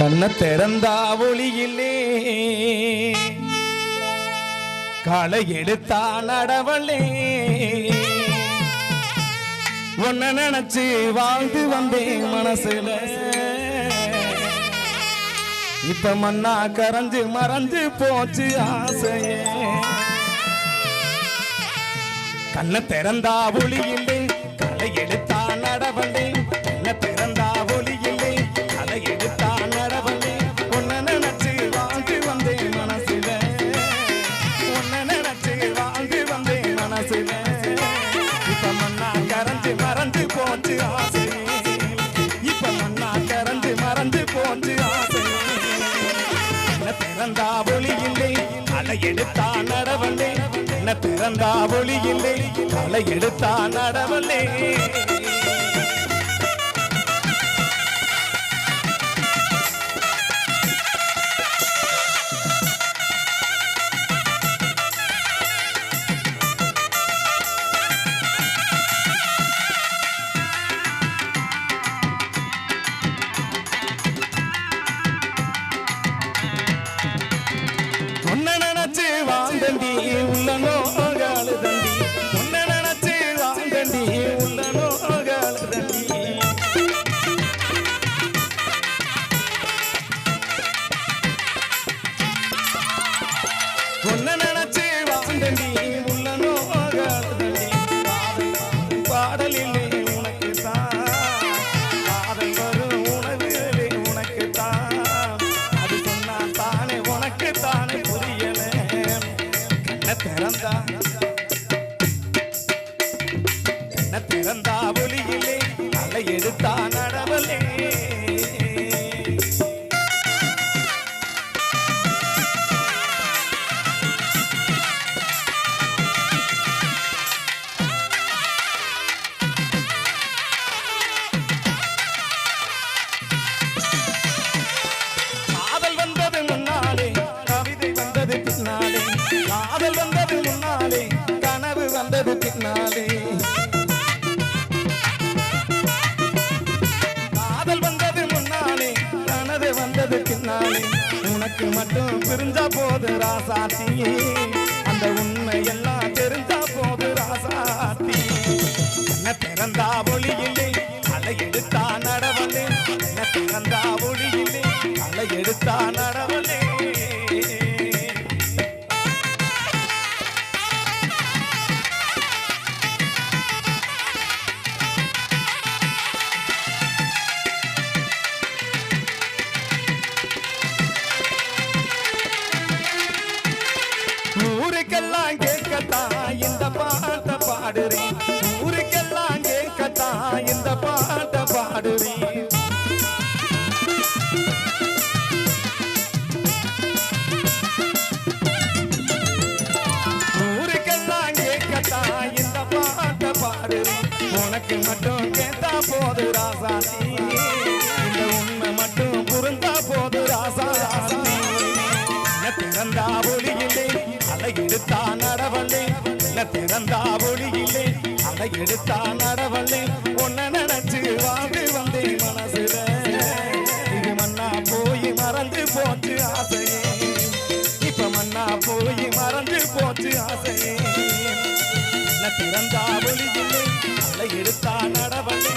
கண்ண திறந்தா ஒளியிலே. காலை எடுத்தா நடவளே உன்ன நினைச்சு வாழ்ந்து வந்தேன் மனசுல. இப்ப மண்ணா கரைஞ்சு மறைஞ்சு போச்சு ஆசையே. கண்ண திறந்தா ஒளியில்லை போச்சு ஆசை. இப்ப மண்ணா திறந்து மறந்து போச்சு ஆசை. என்ன பிறந்தா ஒளி இல்லை? அலை எடுத்தா நடவல்லே. என்ன பிறந்தா ஒளி இல்லை? அலை எடுத்தா நடவல்லே. பாடலிலே உனக்கு தான் காதல் வரும் உணவிலே உனக்கு தான் அது சொன்னா தானே உனக்கு தானே புரியல. கண்ண திறந்தா? கண்ண திறந்தா? ஒளியிலே அலை வந்தது பின்னாலே. காதல் வந்தது முன்னாலே. கனவு வந்தது பின்னாலே. காதல் வந்தது முன்னாலே. கனவு வந்தது பின்னாலே. உனக்கு மட்டும் பிரிஞ்சா போது ராசாத்தி. அந்த உண்மை எல்லாம் தெரிஞ்சா போது ராசாத்தி. என்ன திறந்தா ஒளியில்லை அலை எடுத்தா நடவலே என்ன திறந்தா ஒளியில்லை அலை எடுத்தா நடவலே கேட்கத்தான் இந்த பாட்டை பாடுறேன் ஊருக்கெல்லாம் கேட்கத்தான் இந்த பாட்டை பாடுறேன் ஊருக்கெல்லாம் கேட்கத்தான் இந்த பாட்டை பாடுறேன் உனக்கு மட்டும் கேட்டா போது ராசாசி என்ன திறந்தா ஒளியிலே அதை எடுத்தா நடவல்லே. உன்னை நினைச்சு வாழ்ந்து வந்தேன் மனசுல. இது மண்ணா போய் மறந்து போச்சு ஆசையே. இப்ப மண்ணா போய் மறந்து போச்சு ஆசையே. என்ன திறந்தா ஒளியிலே அதை எடுத்தா நடவல்லே எடுத்தா நடவல்லே.